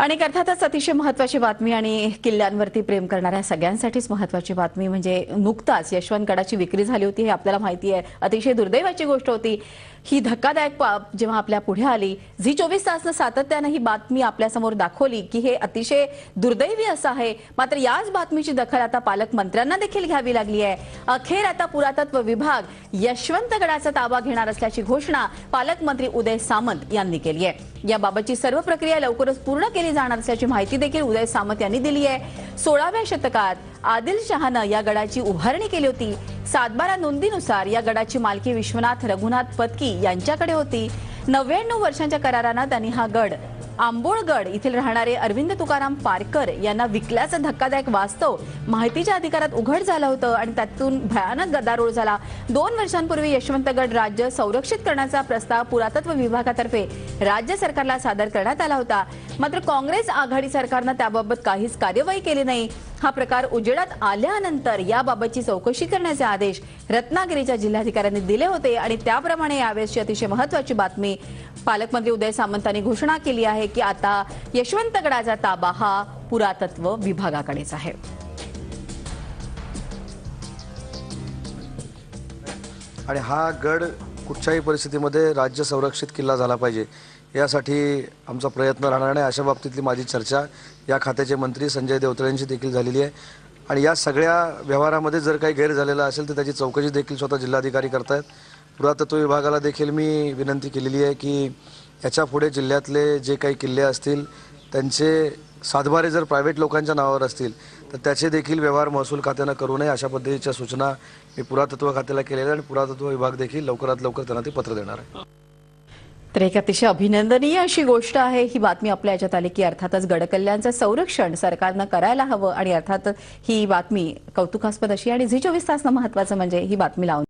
आणि अर्थातच अतिशय महत्वाची बातमी आणि किल्ल्यांवरती प्रेम करणाऱ्या सगळ्यांसाठीच महत्वाची बातमी म्हणजे नुकताच यशवंतगडाची विक्री झाली होती हे आपल्याला माहिती आहे. अतिशय दुर्दैवाची गोष्ट होती. ही धक्कादायक जेव्हा आपल्या पुढे आली झी चोवीस तासनं सातत्यानं ही बातमी आपल्यासमोर दाखवली की हे अतिशय दुर्दैवी असं आहे. मात्र याच बातमीची दखल आता पालकमंत्र्यांना देखील घ्यावी लागली आहे. अखेर आता पुरातत्व विभाग यशवंतगडाचा ताबा घेणार असल्याची घोषणा पालकमंत्री उदय सामंत यांनी केली आहे. याबाबतची सर्व प्रक्रिया लवकरच पूर्ण केली जाणार असल्याची माहिती देखील उदय सामंत यांनी दिली आहे. सोळाव्या शतकात आदिल शहानं या गडाची उभारणी केली होती. सातबारा नोंदीनुसार या गडाची मालकी विश्वनाथ रघुनाथ पत्की यांच्याकडे होती. नव्याण्णव वर्षांच्या करारानं त्यांनी हा गड आंबोळगड येथील राहणारे अरविंद तुकाराम पारकर यांना विकल्याचं धक्कादायक वास्तव माहितीच्या अधिकारात उघड झालं होतं आणि त्यातून भयानक गदारोळ झाला. दोन वर्षांपूर्वी यशवंतगड राज्य संरक्षित करण्याचा प्रस्ताव पुरातत्व विभागातर्फे राज्य सरकारला सादर करण्यात आला होता. मात्र काँग्रेस आघाडी सरकारनं त्याबाबत काहीच कार्यवाही केली नाही. हा प्रकार उजेडात आल्यानंतर याबाबतची चौकशी करण्याचे आदेश रत्नागिरीच्या जिल्हाधिकाऱ्यांनी दिले होते आणि त्याप्रमाणे यावेळेसची अतिशय महत्वाची बातमी पालकमंत्री उदय सामंतांनी घोषणा केली आहे. की आता यशवंतगडाचा ताबा हा पुरातत्व विभागाकडेच आहे. आणि हा गड कुठच्याही परिस्थितीमध्ये राज्य संरक्षित किल्ला झाला पाहिजे यासाठी आमचा प्रयत्न राहणार नाही. अशा बाबतीतली माझी चर्चा या खात्याचे मंत्री संजय देवतळेंशी देखील झालेली आहे. आणि या सगळ्या व्यवहारामध्ये जर काही गैर झालेला असेल तर त्याची चौकशी देखील स्वतः जिल्हाधिकारी करतायत. पुरातत्व विभागाला देखील मी विनंती केलेली आहे की याच्यापुढे जिल्ह्यातले जे काही किल्ले असतील त्यांचे सातबारे जर प्रायव्हेट लोकांच्या नावावर असतील तर त्याचे देखील व्यवहार महसूल खात्यानं करू नये अशा पद्धतीच्या सूचना मी पुरातत्व खात्याला केलेल्या आणि पुरातत्व विभाग देखील लवकरात लवकर त्यांना ते पत्र देणार आहे. तर एक अतिशय अभिनंदनीय अशी गोष्ट आहे. ही बातमी आपल्या याच्यात आली की अर्थातच गडकल्ल्यांचं संरक्षण सरकारनं करायला हवं आणि अर्थातच ही बातमी कौतुकास्पद अशी आणि झी चोवीस तासनं महत्वाचं म्हणजे ही बातमी लावून